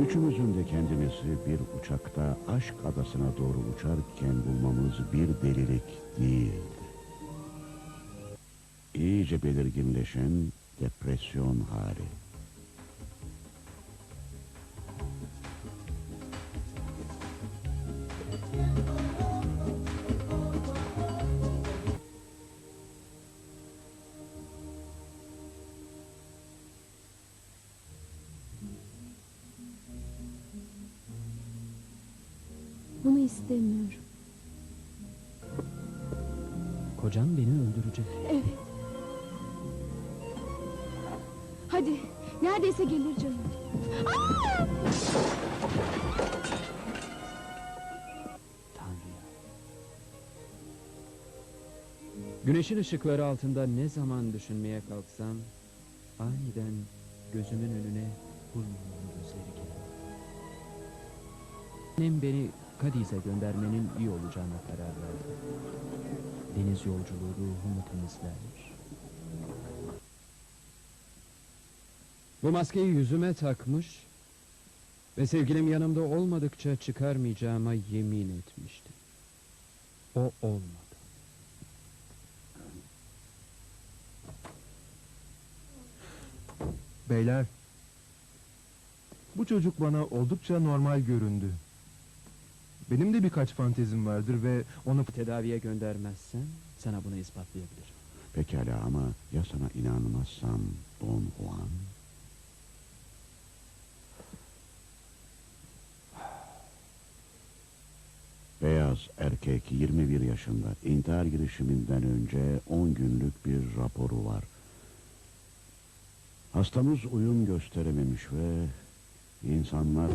Üçümüzün de kendimizi bir uçakta aşk adasına doğru uçarken bulmamız bir delilik değildi. İyice belirginleşen depresyon hali. Bunu istemiyorum. Kocam beni öldürecek. Evet. Hadi. Neredeyse gelir canım. Aa! Güneşin ışıkları altında ne zaman düşünmeye kalksam aniden gözümün önüne Hulman'ın gözleri gelir. Annem beni Kadiz'e göndermenin iyi olacağına karar verdi. Deniz yolculuğu ruhumu temizler. Bu maskeyi yüzüme takmış ve yanımda olmadıkça çıkarmayacağıma yemin etmişti. O olmadı. Beyler, bu çocuk bana oldukça normal göründü. Benim de birkaç fantezim vardır ve onu Tedaviye göndermezsen sana bunu ispatlayabilirim. Pekala ama ya sana inanmazsam Don Juan? Beyaz erkek 21 yaşında intihar girişiminden önce 10 günlük bir raporu var. Hastamız uyum gösterememiş ve insanlar